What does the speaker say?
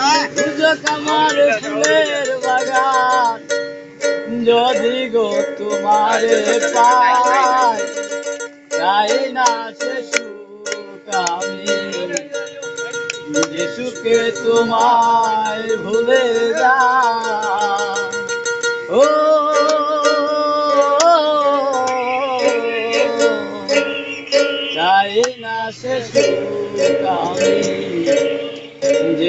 সুযোগ আমার ফুলের বাগান যদি গো তোমার পায় তাই না সে সুখ আমি যিশুকে তোমায় ভুলে যা ও চাই না সে সুখ আমি